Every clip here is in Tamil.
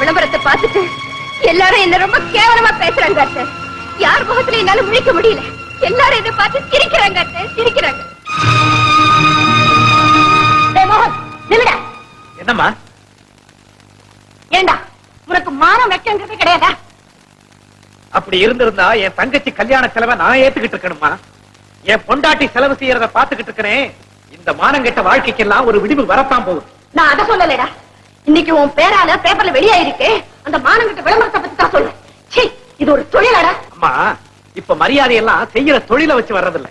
விளம்பரத்தை பார்த்துட்டு எல்லாரும் என்ன ரொம்ப கேவலமா பேசுறாங்க அத்தை யார் முகத்துல என்னால முழிக்க முடியல. எல்லாரும் இதை பார்த்து சிரிக்கிறாங்க அத்தை சிரிக்கிறாங்க. என்னம்மா? ஏண்டா உனக்கு மானம் வெக்கங்கிறது கிடையாதா? அப்படி இருந்திருந்தா என் தங்கச்சி கல்யாண செலவை நான் ஏத்துக்கிட்டு இருக்கணுமா? என் பொண்டாட்டி செலவு செய்யறத பாத்துக்கிட்டு இருக்கிறேன். இந்த மானங்கெட்ட வாழ்க்கைக்கெல்லாம் ஒரு விடிவு வரத்தான் போகுது. நான் அதை சொல்லலடா. இன்னைக்கு உன் பேரால பேப்பர்ல வெளியாயிருக்கு. அந்த மானங்கிட்ட விளம்பரத்தை பத்தி தான் சொல்றேன். சீ இது ஒரு தொழிலாடா. அம்மா இப்ப மரியாதை எல்லாம் செய்யற தொழிலை வச்சு வர்றதில்ல.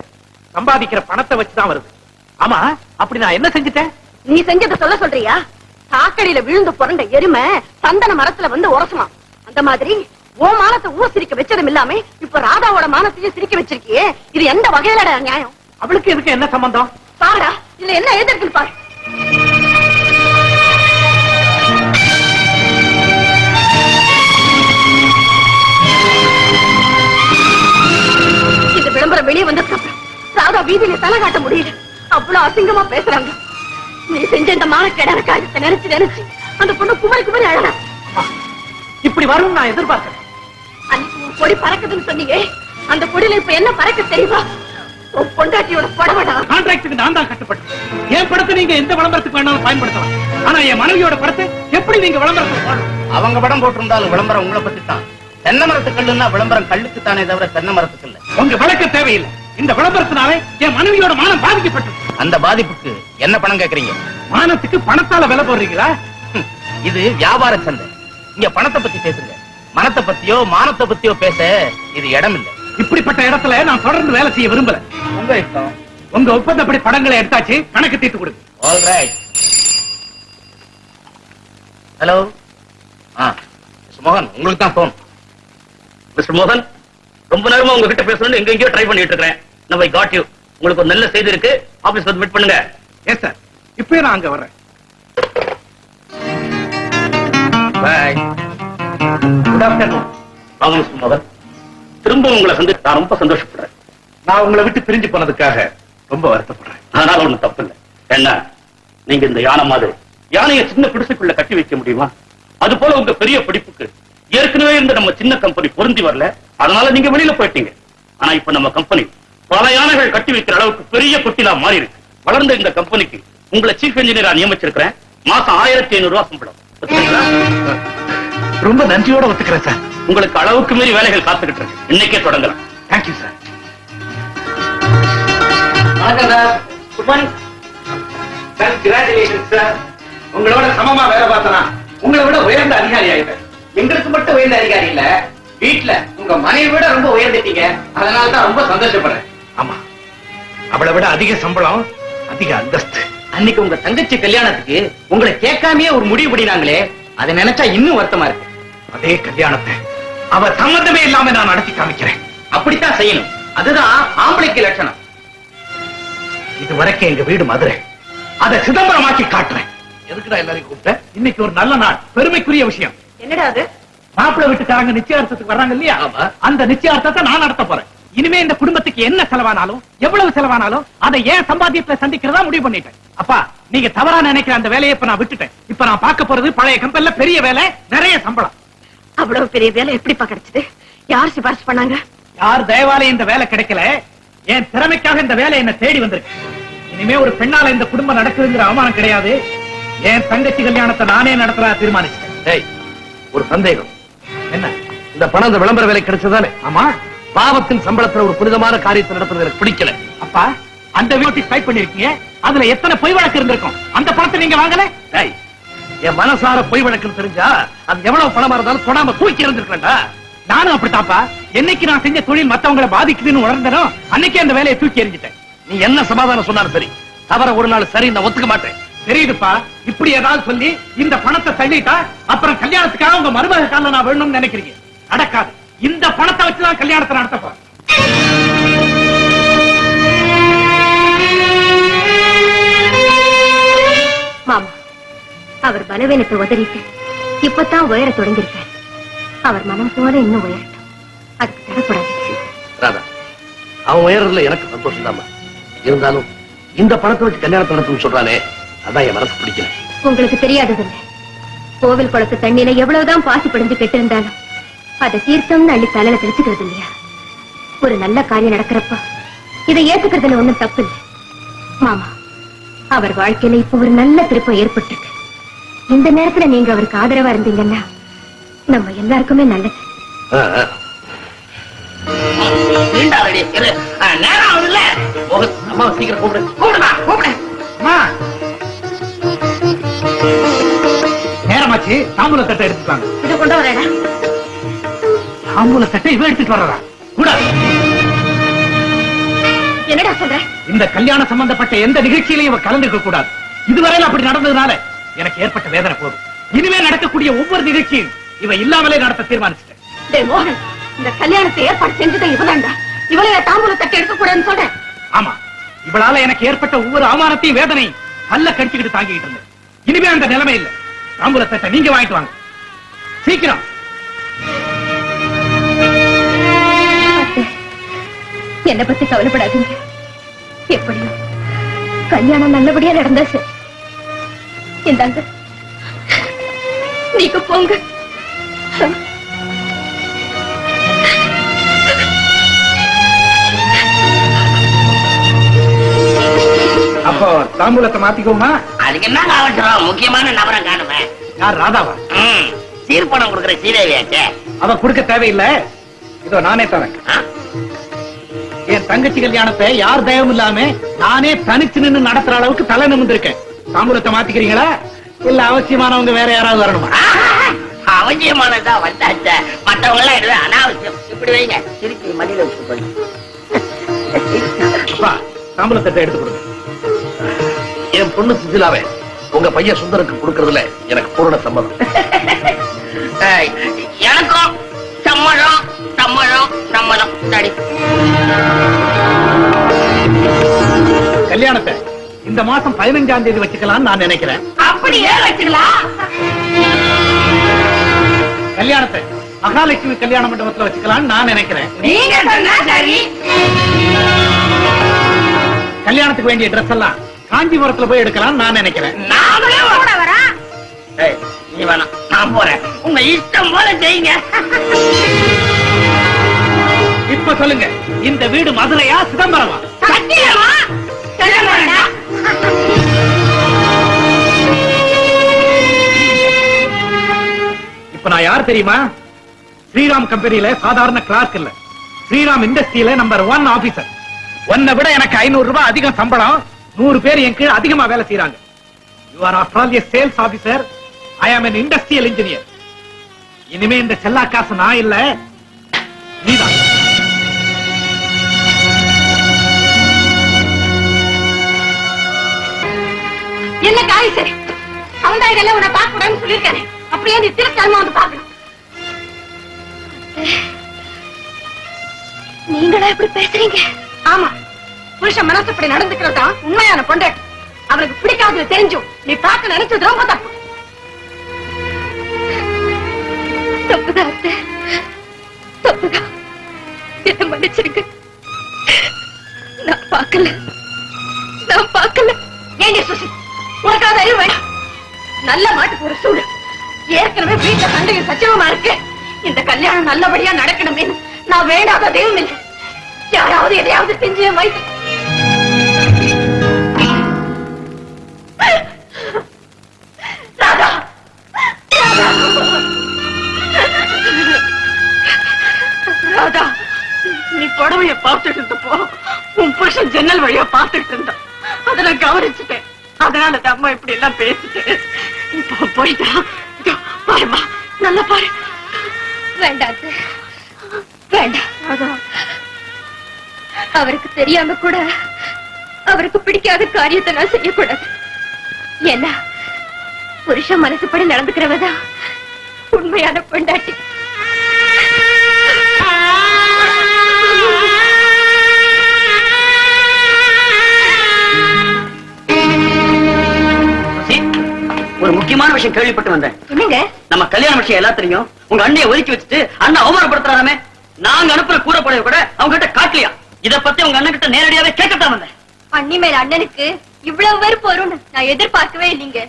சம்பாதிக்கிற பணத்தை வச்சுதான் வருது. ஆமா அப்படி நான் என்ன செஞ்சுட்டேன்? நீ செஞ்சதை சொல்ல சொல்றியா? சாக்கடையில விழுந்து புரண்ட எருமை சந்தன மரத்துல வந்து உரசுமா அந்த மாதிரி உன் மானத்தை ஊர் சிரிக்க வச்சதும் இல்லாம இப்ப ராதாவோட மானத்தையும் சிரிக்க வச்சிருக்கியே. இது எந்த வகையிலடா நியாயம் அவளுக்கு இதுக்கு என்ன சம்பந்தம்? பாருடா இதுல என்ன எழுதிருக்குன்னு பாரு. ராதா வீதியில தலை காட்ட முடியல. அவ்வளவு அசிங்கமா பேசுறாங்க. நீ செஞ்ச இந்த மானக்கேடான காரியத்தை நினைச்சு நினைச்சு அந்த பொண்ணு குமரி குமரி அழகா இப்படி வரும் நான் எதிர்பார்க்கிறேன் அன்னைக்கு பொடி பறக்குதுன்னு சொன்னீங்க. அந்த பொடியில இப்ப என்ன பறக்க தெரியுமா? உன் பொண்டாட்டியோட புடவடா. கான்ட்ராக்டுக்கு நான் தான் கட்டுப்பட்டேன் என் படத்தை நீங்க எந்த விளம்பரத்துக்கு வேணாலும் பயன்படுத்தலாம். ஆனா என் மனைவியோட படத்தை எப்படி நீங்க விளம்பரத்துக்கு போடணும்? அவங்க படம் போட்டிருந்தாலும் விளம்பரம் உங்களை பத்தி தான் தென்னை மரத்து கல்லுன்னா விளம்பரம் கல்லுக்கு தானே தவிர தென்னை மரத்துக்கு இல்ல. உங்க விளக்க தேவையில்லை. இந்த விளம்பரத்தினாலே என் மனைவியோட மானம் பாதிக்கப்பட்டது. அந்த பாதிப்புக்கு என்ன பணம் கேக்குறீங்க? மானத்துக்கு பணத்தால விலை போடுறீங்களா? இது வியாபார சந்தை. இங்க பணத்தை பத்தி பேசுங்க. மனத்தை பத்தியோ மானத்தை பத்தியோ பேச இது இடம் இல்ல இப்படிப்பட்ட இடத்துல நான் தொடர்ந்து வேலை செய்ய விரும்பல. உங்க இஷ்டம். உங்க ஒப்பந்தப்படி படங்களை எடுத்தாச்சு கணக்கு தீர்த்து கொடுங்க ஆல் ரைட் ஹலோ ஆ மிஸ்டர் மோகன் உங்களுக்கு தான் போன் மிஸ்டர் மோகன் ரொம்ப நேரமா உங்ககிட்ட பேசணும்னு எங்க எங்கேயோ ட்ரை பண்ணிட்டு இருக்கேன் நம்ம காட் யூ உங்களுக்கு ஒரு நல்ல செய்தி இருக்கு. ஆபீஸ் வந்து மீட் பண்ணுங்க. எஸ் சார் இப்பவே நான் அங்க வர்றேன். பாய் குட் ஆஃப்டர்நூன் வாங்க மோகன். திரும்ப உங்களை சந்திச்சு நான் ரொம்ப சந்தோஷப்படுறேன். நான் உங்களை விட்டு பிரிஞ்சு போனதுக்காக ரொம்ப வருத்தப்படுறேன். அதனால ஒண்ணும் தப்பு இல்லை என்ன நீங்க இந்த யானை மாதிரி யானையை சின்ன பிடிசுக்குள்ள கட்டி வைக்க முடியுமா? அது போல உங்க பெரிய படிப்புக்கு ஏற்கனவே இருந்த நம்ம சின்ன கம்பெனி பொருந்தி வரல. அதனால நீங்க வெளியில போயிட்டீங்க. ஆனா இப்ப நம்ம கம்பெனி பல யானைகள் கட்டி வைக்கிற அளவுக்கு பெரிய கொட்டிலா மாறி இருக்கு வளர்ந்த இந்த கம்பெனிக்கு உங்களை சீஃப் இன்ஜினியரா நியமிச்சிருக்கிறேன். மாசம் ஆயிரத்தி ஐநூறு ரூபாய் சம்பளம்? ரொம்ப நன்றியோட ஒத்துக்கிறேன் சார். உங்களுக்கு அளவுக்கு மீறி வேலைகள் காத்துக்கிட்டு இருக்கு. இன்னைக்கே தொடங்கலாம். தேங்க்யூ சார் வணக்கம் சார் குட் மார்னிங் சார் உங்களோட சமமா வேலை பார்த்தனா உங்களை விட உயர்ந்த அதிகாரி ஆயிட்டேன். எங்களுக்கு மட்டும் உயர்ந்த அதிகாரி இல்ல வீட்டுல உங்க மனைவி விட ரொம்ப உயர்ந்துட்டீங்க. அதனால தான் ரொம்ப சந்தோஷப்படுறேன். ஆமா. அவளை விட அதிக சம்பளம் அதிக அந்தஸ்து. அன்னைக்கு உங்க தங்கச்சி கல்யாணத்துக்கு உங்களை கேட்காமயே ஒரு முடிவு பண்ணினாங்களே அதை நினைச்சா இன்னும் வருத்தமா இருக்கு. அதே கல்யாணத்தை அவ சம்மந்தமே இல்லாம நான் நடத்தி காமிக்கிறேன். அப்படித்தான் செய்யணும். அதுதான் ஆம்பளைக்கு லட்சணம். இது வரைக்கும் எங்க வீடு மதுரை. அதை சிதம்பரமாக்கி காட்டுறேன். எதுக்குடா எல்லாரையும் கூப்பிட்ட? இன்னைக்கு ஒரு நல்ல நாள். பெருமைக்குரிய விஷயம். என்னடா அது? மாப்பிள்ளை வீட்டுக்காரங்க நிச்சயார்த்தத்துக்கு வர்றாங்க இல்லையா? ஆமா. அந்த நிச்சயார்த்தத்தை நான் நடத்த போறேன். இனிமே இந்த குடும்பத்துக்கு என்ன செலவானாலும் எவ்வளவு செலவானாலும் அதை ஏன் சம்பாத்தியத்துல சந்திக்கிறதா முடிவு பண்ணிட்டேன். அப்பா நீங்க தவறா நினைக்கிற அந்த வேலையை இப்ப நான் விட்டுட்டேன். இப்ப நான் பார்க்க போறது பழைய கம்பெனில பெரிய வேலை நிறைய சம்பளம். அவ்வளவு பெரிய வேலை எப்படிப்பா கிடைச்சது? யார் சிபாரிசு பண்ணாங்க? யார் தயவால இந்த வேலை கிடைக்கல. என் திறமைக்காக இந்த வேலை என்ன தேடி வந்திருக்கு. இனிமே ஒரு பெண்ணால இந்த குடும்பம் நடக்குதுங்கிற அவமானம் கிடையாது. என் தங்கச்சி கல்யாணத்தை நானே நடத்துறா தீர்மானிச்சிட்டேன். டேய் ஒரு சந்தேகம். என்ன? இந்த பணம் இந்த விளம்பர வேலை கிடைச்சதானே ஆமா. பாவத்தின் சம்பளத்துல ஒரு புனிதமான காரியத்தை நடத்துறது எனக்கு பிடிக்கல. அப்பா அந்த நோட்டீஸ் டைப் பண்ணிருக்கீங்க. அதுல எத்தனை பொய் வழக்கு இருந்திருக்கும்? அந்த பணத்தை நீங்க வாங்கல? என் மனசார பொய் வழக்குன்னு தெரிஞ்சா அது எவ்வளவு பணமா இருந்தாலும் தொடாம தூக்கி இருந்திருக்கா நானும் அப்படித்தாப்பா என்னைக்கு நான் செஞ்ச தொழில் மத்தவங்களை பாதிக்குதுன்னு உணர்ந்தனோ அன்னைக்கே அந்த வேலையை தூக்கி எறிஞ்சிட்டேன். நீ என்ன சமாதானம் சொன்னாலும் சரி. தவற ஒரு நாள் சரி நான் ஒத்துக்க மாட்டேன். தெரியுதுப்பா. இப்படி ஏதாவது சொல்லி இந்த பணத்தை தள்ளிட்டா அப்புறம் கல்யாணத்துக்காக உங்க மருமக கால நான் வேணும்னு நினைக்கிறீங்க. நடக்காது. இந்த பணத்தை வச்சுதான் கல்யாணத்தை நடத்த போறேன். மாமா அவர் பலவீனத்தை உதறிட்டு இப்பதான் உயர தொடங்கியிருக்கார். அவர் மனம் போல இன்னும் உயரட்டும். அதுக்கு தரக்கூடாது ராதா அவன் உயர்றதுல எனக்கு சந்தோஷம் தாமா இருந்தாலும் இந்த பணத்தை வச்சு கல்யாணத்தை நடத்தணும்னு சொல்றானே அதான் என் மனசு பிடிக்கல. உங்களுக்கு தெரியாததில்லை. கோவில் குளத்து தண்ணியில எவ்வளவுதான் பாசி பிடிஞ்சு கெட்டு இருந்தாலும் அதை தீர்த்தம்னு அள்ளி தலையில தெளிச்சுக்கிறது இல்லையா? ஒரு நல்ல காரியம் நடக்கிறப்ப இதை ஏத்துக்கிறதுல ஒண்ணும் தப்பு இல்லை. மாமா அவர் வாழ்க்கையில இப்ப ஒரு நல்ல திருப்பம் ஏற்பட்டிருக்கு. இந்த நேரத்துல நீங்க அவருக்கு ஆதரவா இருந்தீங்கன்னா நம்ம எல்லாருக்குமே நல்லது. நேரம் ஆகுதுல்ல அம்மா சீக்கிரம் கூப்பிடு. கூப்பிடுமா? கூப்பிடு. நேரமாச்சு தாம்பூல தட்டை எடுத்துட்டாங்க இதை கொண்டு வரேடா தாம்பூல இவ எடுத்துட்டு வர்றதா? கூட என்னடா சொல்ற? இந்த கல்யாணம் சம்பந்தப்பட்ட எந்த நிகழ்ச்சியிலையும் இவ கலந்துக்க கூடாது. இதுவரையில அப்படி நடந்ததுனால எனக்கு ஏற்பட்ட வேதனை போதும். இனிமே நடக்கக்கூடிய ஒவ்வொரு நிகழ்ச்சியும் இவ இல்லாமலே நடத்த தீர்மானிச்சிட்டேன். இந்த கல்யாணத்தை ஏற்பாடு செஞ்சதை இவதான்டா. இவளைய தாம்பூல தட்டி எடுக்க கூடாதுன்னு சொல்றேன். ஆமா இவளால எனக்கு ஏற்பட்ட ஒவ்வொரு அவமானத்தையும் வேதனையும் பல்ல கடிச்சுக்கிட்டு தாங்கிட்டு இருந்தேன். இனிமே அந்த நிலைமை இல்ல. தாம்பூல தட்டை நீங்க வாங்கிட்டு வாங்க. சீக்கிரம். என்னை பத்தி கவலைப்படாதீங்க. எப்படியும் கல்யாணம் நல்லபடியா நடந்தா சரி. இந்தாங்க. நீங்க போங்க. அப்போ தாம்பூலத்தை மாத்திக்குவோமா அதுக்கு என்ன அவசரம்? முக்கியமான நபரை காணுமே யார் ராதாவா. ம், சீர்பணம் கொடுக்குற சீதேவியாச்சே அவ கொடுக்க தேவையில்லை. இதோ நானே தரேன்? என் தங்கச்சி கல்யாணத்தை யார் தயவும் இல்லாம நானே தனிச்சு நின்னு நடத்துற அளவுக்கு தலை நிமிர்ந்திருக்கேன். தாம்பூலத்தை மாத்திக்கிறீங்களா? இல்ல அவசியமானவங்க வேற யாராவது வரணுமா? அவசியமானதா வந்தாச்ச மத்தவங்க எல்லாம் அனாவசியம். இப்படி வைங்க. திருப்பி மடியில வச்சு போய் அப்பா, தாம்பூலத்தட்டை எடுத்து கொடுங்க. என் பொண்ணு சுசிலாவை உங்க பையன் சுந்தருக்கு கொடுக்கறதுல எனக்கு பூரண சம்மதம். எனக்கும் சம்மதம் சம்மதம் சம்மதம். சரி கல்யாணத்தை இந்த மாசம் பதினஞ்சாம் தேதி வச்சுக்கலாம் நான் நினைக்கிறேன். அப்படியே வச்சுக்கலாம் கல்யாணத்தை மகாலட்சுமி கல்யாண மண்டபத்துல வச்சுக்கலாம் நான் நினைக்கிறேன். நீங்க சொன்னா சரி. கல்யாணத்துக்கு வேண்டிய ட்ரெஸ் எல்லாம் காஞ்சிபுரத்துல போய் எடுக்கலாம் நான் நினைக்கிறேன். நீ வேணாம். நான் போறேன். உங்க இஷ்டம் போல செய்யுங்க. இப்ப சொல்லுங்க. இந்த வீடு மதுரையா சிதம்பரமா? சத்தியமா? இப்ப நான் யார் தெரியுமா? ஸ்ரீராம் கம்பெனில சாதாரண கிளார்க் இல்ல. ஸ்ரீராம் இண்டஸ்ட்ரியில நம்பர் ஒன் ஆபீசர் உன்னை விட எனக்கு ஐநூறு ரூபாய் அதிகம் சம்பளம். நூறு பேர் என் கீழ அதிகமா வேலை செய்யறாங்க you are after all sales officer I am industrial engineer இனிமே இந்த செல்லா காசு நான் இல்ல. நீதான். என்ன காய் சரி அவன் தான் இதெல்லாம் உன்னை பார்க்க கூடாதுன்னு சொல்லியிருக்கானே. அப்படியே நீ திருச்சாம வந்து பார்க்கணும். நீங்களா இப்படி பேசுறீங்க? ஆமா. புருஷன் மனசுப்படி நடந்துக்கிறது தான் உண்மையான பொண்டாட்டி அவனுக்கு பிடிக்காதது தெரிஞ்சும். நீ பார்க்க நினைச்சது ரொம்ப தப்பு. தப்புதான் தப்புதான். என்ன மன்னிச்சிருங்க நான் பார்க்கல. நல்ல மாட்டுக்கு ஒரு சூடு. ஏற்கனவே வீட்டுல சண்டையும் சச்சவமா இருக்கு. இந்த கல்யாணம் நல்லபடியா நடக்கணுமே. நான் வேண்டாத தெய்வம் இல்லை. யாராவது எதையாவது செஞ்சு என் ராதா! நீ புடவைய பார்த்துட்டு இருந்தப்போ உன் புருஷன் ஜன்னல் வழியா பார்த்துட்டு இருந்தான். அதை நான் கவனிச்சுட்டேன். அதனால தான் அம்மா இப்படி எல்லாம் பேசிட்டேன். போயிட்டா இதோ, பாரும்மா. நல்லா பாரு. வேண்டாம். அத்தை. வேண்டாம் அவருக்கு தெரியாம கூட அவருக்கு பிடிக்காத காரியத்தை நான் செய்யக்கூடாது. ஏன்னா புருஷன் மனசுப்படி நடந்துக்கிறவதான் உண்மையான பொண்டாட்டி. விஷயம் கேள்விப்பட்டு வந்தேன். என்னங்க? நம்ம கல்யாண விஷயம் எல்லாத்திலையும் உங்க அண்ணியை ஒதுக்கி வச்சுட்டு அண்ணன் அவமானப்படுத்துறாராமே. நாங்க அனுப்புற கூறப்படைய கூட அவங்க கிட்ட காட்டலையா? இத பத்தி உங்க அண்ணன் கிட்ட நேரடியாவே கேட்கத்தான் வந்தேன். அண்ணி மேல அண்ணனுக்கு இவ்வளவு வெறுப்பு வரும்னு நான் எதிர்பார்க்கவே இல்லைங்க.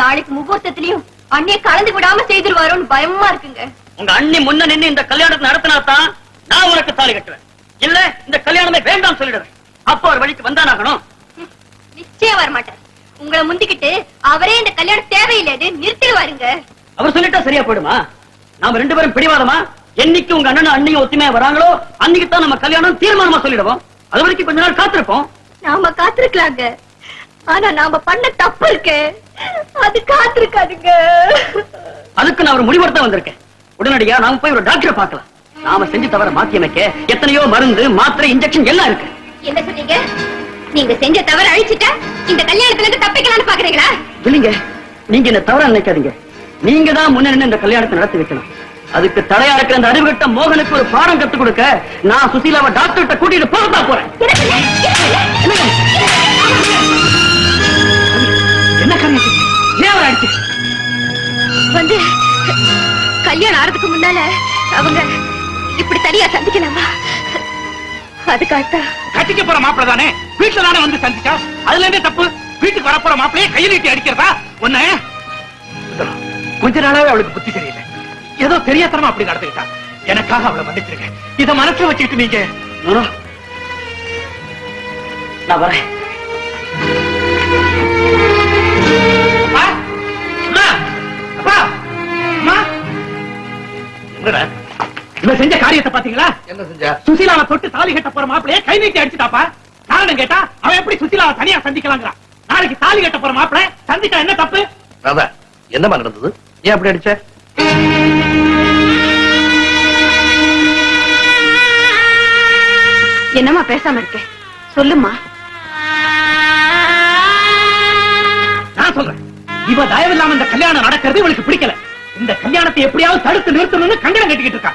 நாளைக்கு முகூர்த்தத்திலயும் அண்ணிய கலந்து விடாம செய்திருவாரோன்னு பயமா இருக்குங்க. உங்க அண்ணி முன்ன நின்னு இந்த கல்யாணத்தை நடத்தினாதான் நான் உனக்கு தாலி கட்டுவேன். இல்ல இந்த கல்யாணமே வேண்டாம் சொல்லிடுறேன் அப்போ ஒரு வழிக்கு வந்தானாகணும். நிச்சயம் வர மாட்டார் உங்களை முந்திக்கிட்டு அவரே இந்த கல்யாணம் தேவையில்லைன்னு நிறுத்திடுவாருங்க. அவர் சொல்லிட்டா சரியா போயிடுமா? நாம ரெண்டு பேரும் பிடிவாதமா? என்னைக்கு உங்க அண்ணனும் அண்ணியும் ஒத்துமையா வராங்களோ? அன்னைக்கு தான் நம்ம கல்யாணம் தீர்மானமா சொல்லிடுவோம். அது வரைக்கும் கொஞ்ச நாள் காத்திருப்போம். நாம காத்திருக்கலாங்க. ஆனா நாம பண்ண தப்பு இருக்கு. அது காத்திருக்காதுங்க. அதுக்கு நான் ஒரு முடிவெடுத்த வந்திருக்கேன். உடனடியா நாம போய் ஒரு டாக்டரை பார்க்கலாம். நாம செஞ்சு தவிர மாத்தி அமைக்க எத்தனையோ மருந்து மாத்திரை இன்ஜெக்ஷன் எல்லாம் இருக்கு. என்ன சொன்னீங்க? நீங்க செஞ்ச தவறு அழிச்சிட்டா இந்த கல்யாணத்துல இருந்து தப்பிக்கலாம்னு பாக்குறீங்களா? இல்லைங்க. நீங்க என்ன தவறா நினைக்காதீங்க. நீங்க தான் முன்ன இந்த கல்யாணத்தை நடத்தி வைக்கணும். அதுக்கு தடையா இருக்கிற அந்த அறிவுகட்ட மோகனுக்கு ஒரு பாடம் கத்து கொடுக்க நான் சுசீலாவை டாக்டர்கிட்ட கூட்டிட்டு போகத்தான் போறேன். என்ன காரியம் செஞ்சீங்க? ஏன் அவரை அடிச்சு வந்து கல்யாணம் ஆறதுக்கு முன்னால அவங்க இப்படி தனியா சந்திக்கலாமா? அதுக்காகத்தான் கட்டிக்க போற மாப்பிள தானே? வீட்டுல தானே வந்து சந்திச்சா? அதுல இருந்தே தப்பு. வீட்டுக்கு வரப்போற மாப்பிளையே கையில் நீட்டி அடிக்கிறதா? ஒண்ணு? கொஞ்ச நாளாவே அவளுக்கு புத்தி தெரியல. ஏதோ தெரியாதனமா அப்படி நடந்துகிட்டா. எனக்காக அவளை மன்னிச்சிருக்கேன் இத மனசுல வச்சுக்கிட்டு நீங்க நான் வரேன். அப்பா, அம்மா, அப்பா, அம்மா. இவன் செஞ்ச காரியத்தை பாத்தீங்களா என்ன செஞ்ச? சுசீலாவை தொட்டு தாலி கட்ட போற மாப்பிளைய கை நீட்டி அடிச்சுட்டாப்பா. காரணம் கேட்டா அவன் எப்படி சுசீலாவை தனியா சந்திக்கலாங்கிறான். நாளைக்கு தாலி கட்ட போற மாப்பிளை சந்திச்சா என்ன தப்பு? ராதா என்னமா நடந்தது? ஏன் அப்படி அடிச்ச? என்னம்மா பேசாம இருக்கேன் சொல்லுமா நான் சொல்றேன். இவ தயவு இல்லாம இந்த கல்யாணம் நடக்கிறது இவளுக்கு பிடிக்கல. இந்த கல்யாணத்தை எப்படியாவது தடுத்து நிறுத்தணும்னு கங்கணம் கட்டிக்கிட்டு இருக்கா.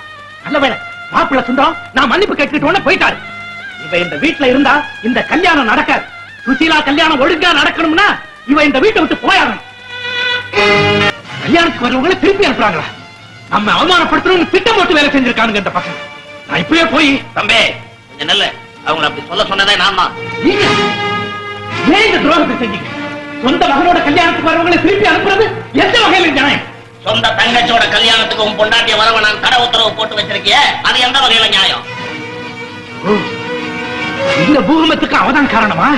நல்ல வேளை மாப்பிள்ள சுந்தரம் நான் மன்னிப்பு கேட்டுக்கிட்டு போயிட்டாரு. இவ இந்த வீட்டுல இருந்தா இந்த கல்யாணம் நடக்காது. சுசீலா கல்யாணம் ஒழுங்கா நடக்கணும்னா இவ இந்த வீட்டை விட்டு போயாகணும். கல்யாணத்துக்கு வரவங்களை திருப்பி அனுப்புறாங்களா? நம்ம அவமானப்படுத்தணும்னு திட்டம் போட்டு வேலை செஞ்சிருக்கானுங்க இந்த பசங்க. நான் இப்பவே போய் தம்பி கொஞ்சம் நல்ல. அவங்கள அப்படி சொல்ல சொன்னதே நான் தான் நீங்க ஏன் இந்த துரோகத்தை செஞ்சீங்க? சொந்த மகனோட கல்யாணத்துக்கு வரவங்களை திருப்பி அனுப்புறது எந்த வகையில நியாயம்? சொந்த தங்கச்சியோட கல்யாணத்துக்கு உன் பொண்டாட்டிய வரவ நான் தடை உத்தரவு போட்டு வச்சிருக்கிய? அது எந்த வகையில நியாயம்? இந்த பூகம்பத்துக்கு அவதான் காரணமா?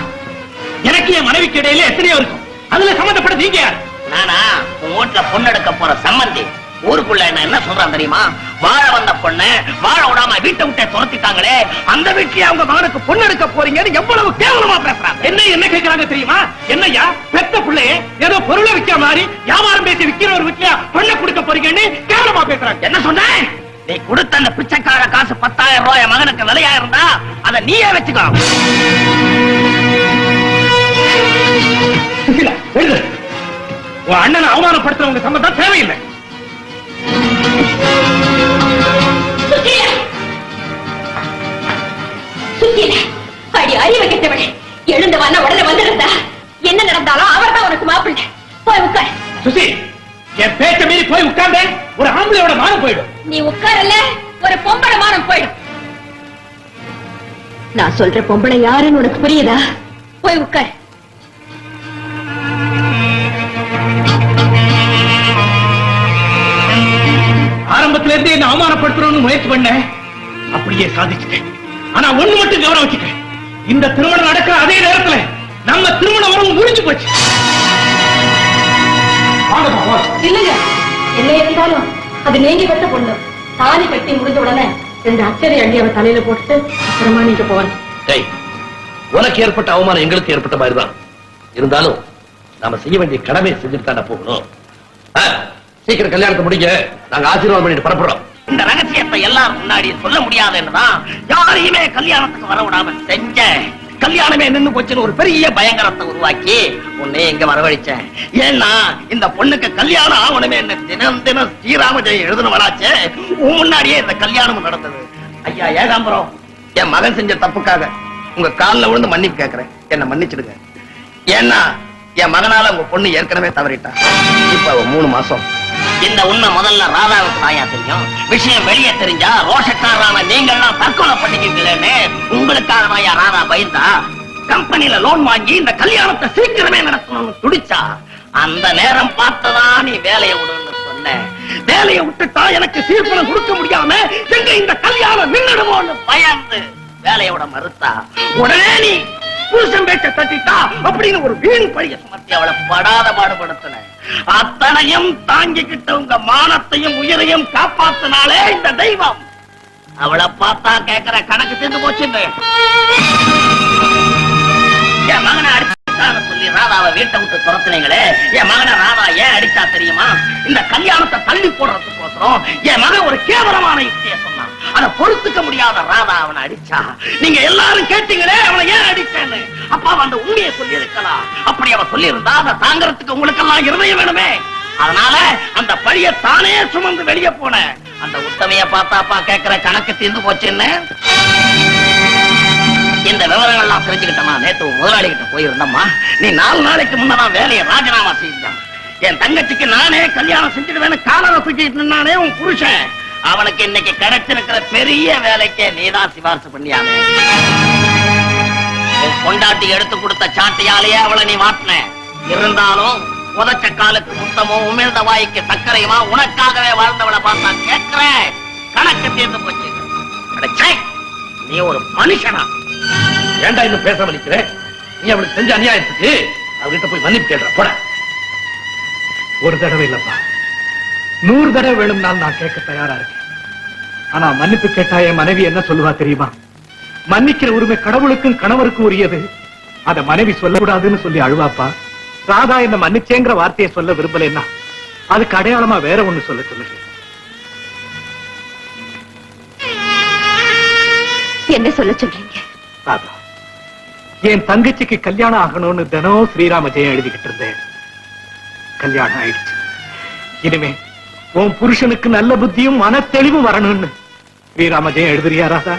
எனக்கு என் மனைவிக்கு இடையில எத்தனையோ இருக்கும். அதுல சம்பந்தப்பட்ட நீங்க யார்? நானா உன் வீட்டுல பொண்ணு எடுக்க போற சம்மந்தி ஊருக்குள்ள என்ன என்ன சொல்றான் தெரியுமா? வாழ வந்த பொண்ணு வாழ விடாம வீட்டை விட்டே துரத்திட்டாங்களே அந்த வீட்டுல அவங்க மகனுக்கு பொண்ணு எடுக்க போறீங்கன்னு எவ்வளவு கேவலமா பேசுறாங்க? என்ன என்ன கேட்கறாங்க தெரியுமா? என்னய்யா பெத்த பிள்ளைய ஏதோ பொருளை விக்கிற மாதிரி வியாபாரம் பேசி விக்கிற ஒரு வீட்டுல பொண்ணை கொடுக்க போறீங்கன்னு கேவலமா பேசுறாங்க. என்ன சொன்ன? நீ கொடுத்த அந்த பிச்சைக்கார காசு பத்தாயிரம் ரூபாய் மகனுக்கு விலையா இருந்தா அதை நீயே வச்சுக்கோ. அண்ணனை அவமானப்படுத்துறவங்க சம்பந்தம் தேவையில்லை. சுசி என் பேச்ச மீறி போய் உட்கார்ந்தே ஒரு ஆம்பளையோட மானம் போயிடும். நீ உட்காரல ஒரு பொம்பளை மானம் போயிடும். நான் சொல்ற பொம்பளை யாருன்னு உனக்கு புரியுதா? போய் உட்கார். ஆரம்பத்துல இருந்தே என்ன அவமானப்படுத்தணும்னு முயற்சி பண்ணேன். அப்படியே சாதிச்சுட்டேன். ஆனா ஒண்ணு மட்டும் கவனம் வச்சுட்டேன் இந்த திருமணம் நடக்கிற அதே நேரத்துல நம்ம திருமண உறவு முடிஞ்சு போச்சு. இல்லங்க. என்ன இருந்தாலும் அது நீங்க பெற்ற பொண்ணு. தாலி கட்டி முடிஞ்ச உடனே ரெண்டு அச்சரை அள்ளி அவ தலையில போட்டுட்டு அப்புறமா நீங்க டேய் உனக்கு ஏற்பட்ட அவமானம் எங்களுக்கு ஏற்பட்ட மாதிரிதான். இருந்தாலும் நாம செய்ய வேண்டிய கடமையை செஞ்சுட்டு தானே போகணும் சீக்கிரம் கல்யாணத்தை முடிங்க. நாங்க ஆசீர்வாதம் பண்ணிட்டு பரப்புறோம் இந்த ரகசியத்தை எல்லாரும் முன்னாடி சொல்ல முடியாது முடியாதுன்னுதான் யாரையுமே கல்யாணத்துக்கு வர விடாம செஞ்ச. கல்யாணமே நின்னு போச்சுன்னு ஒரு பெரிய பயங்கரத்தை உருவாக்கி உன்னை இங்க வரவழைச்சேன். ஏன்னா இந்த பொண்ணுக்கு கல்யாணம் ஆகணுமே என்ன தினம் தினம் ஸ்ரீராம ஜெயம் எழுதுனவளாச்சே உன் முன்னாடியே இந்த கல்யாணம் நடந்தது. ஐயா ஏகாம்பரம் என் மகன் செஞ்ச தப்புக்காக உங்க கால்ல விழுந்து மன்னிப்பு கேக்குறேன். என்ன மன்னிச்சிடுங்க. ஏன்னா என் மகனால உங்க பொண்ணு ஏற்கனவே தவறிட்டான் இப்ப மூணு மாசம் இந்த உண்மை முதல்ல ராதாவுக்கு தாயா தெரியும். விஷயம் வெளியே தெரிஞ்சா ரோஷக்காரரான நீங்கள்லாம் தற்கொலை பண்ணிக்கிறீங்களேன்னு உங்களுக்காக தாயா ராதா பயந்தா. கம்பெனில லோன் வாங்கி இந்த கல்யாணத்தை சீக்கிரமே நடத்தணும்னு துடிச்சா அந்த நேரம் பார்த்ததா நீ வேலையை விடுன்னு சொன்ன. வேலையை விட்டுட்டா எனக்கு சீர்பணம் கொடுக்க முடியாம எங்க இந்த கல்யாணம் நின்னுடுமோன்னு பயந்து வேலையை விட மறுத்தா. உடனே நீ புருஷன் பேச்ச தட்டிட்டா அப்படின்னு ஒரு வீண் பழிய சுமத்தி அவளை படாத பாடுபடுத்தின. அத்தனையும் தாங்கிக்கிட்டு உங்க மானத்தையும் உயிரையும் காப்பாத்தினாலே இந்த தெய்வம். அவளை பார்த்தா கேக்குற கணக்கு சேர்ந்து போச்சுன்னு என் மகனை அடிச்சான்னு சொல்லி ராதாவை வீட்டை விட்டு துரத்துனீங்களே. என் மகனை ராதா ஏன் அடிச்சா தெரியுமா? இந்த கல்யாணத்தை தள்ளி போடுறதுக்கோசரம் என் மகன் ஒரு கேவலமான பொறுத்துக்க முடியாத ராதா அவனை அடிச்சா. நீங்க எல்லாரும் கேட்டீங்களே அவனை ஏன் அடிச்சேன்னு? அப்பா அவன் அந்த உண்மையை சொல்லி இருக்கலாம் அப்படி அவன் சொல்லி இருந்தா அதை தாங்கறதுக்கு உங்களுக்கு எல்லாம் இருதயம் வேணுமே. அதனால அந்த பழிய தானே சுமந்து வெளியே போன. அந்த உத்தமைய பார்த்தாப்பா கேட்கிற கணக்கு தீர்ந்து போச்சுன்னு. இந்த விவரங்கள்லாம் தெரிஞ்சுக்கிட்டமா நேத்து முதலாளி கிட்ட போயிருந்தம்மா. நீ நாலு நாளைக்கு முன்னதான் வேலையை ராஜினாமா செஞ்சான் என் தங்கச்சிக்கு நானே கல்யாணம் செஞ்சுடுவேன்னு காலரை தூக்கிட்டு நின்னானே உன் புருஷன். அவனுக்கு இன்னைக்கு கிடைச்சிருக்கிற பெரிய வேலைக்கே நீதான் சிபாரிசு பண்ணியாமே. கொண்டாட்டி பொண்டாட்டி எடுத்து கொடுத்த சாட்டையாலேயே அவளை நீ மாட்டின. இருந்தாலும் உதச்ச காலுக்கு முத்தமும் உமிழ்ந்த வாய்க்கு சர்க்கரையுமா உனக்காகவே வாழ்ந்தவளை பார்த்தா கேட்கிற கணக்கு தீர்ந்து போச்சு. அட நீ ஒரு மனுஷனா. ஏண்டா இன்னும் பேச நிக்கிறேன் நீ அவளுக்கு செஞ்ச அநியாயத்துக்கு? அவர்கிட்ட போய் மன்னிப்பு கேட்ற போட. ஒரு தடவை இல்லப்பா. நூறு தடவை வேணும்னாலும் நான் கேட்க தயாரா இருக்கேன். ஆனா மன்னிப்பு கேட்டா என் மனைவி என்ன சொல்லுவா தெரியுமா? மன்னிக்கிற உரிமை கடவுளுக்கும் கணவருக்கும் உரியது. அத மனைவி சொல்லக்கூடாதுன்னு சொல்லி அழுவாப்பா. ராதா என்ன மன்னிச்சேங்கிற வார்த்தையை சொல்ல விரும்பலைன்னா அதுக்கு அடையாளமா வேற ஒண்ணு சொல்ல சொல்லுங்க. என்ன சொல்ல சொல்றீங்க? ராதா என் தங்கச்சிக்கு கல்யாணம் ஆகணும்னு தினம் ஸ்ரீராம ஜெயம் எழுதிக்கிட்டு இருந்தேன். கல்யாணம் ஆயிடுச்சு. இனிமே உன் புருஷனுக்கு நல்ல புத்தியும் மன தெளிவும் வரணும்னு. வீராமஜயம் எழுதுறியா ராதா?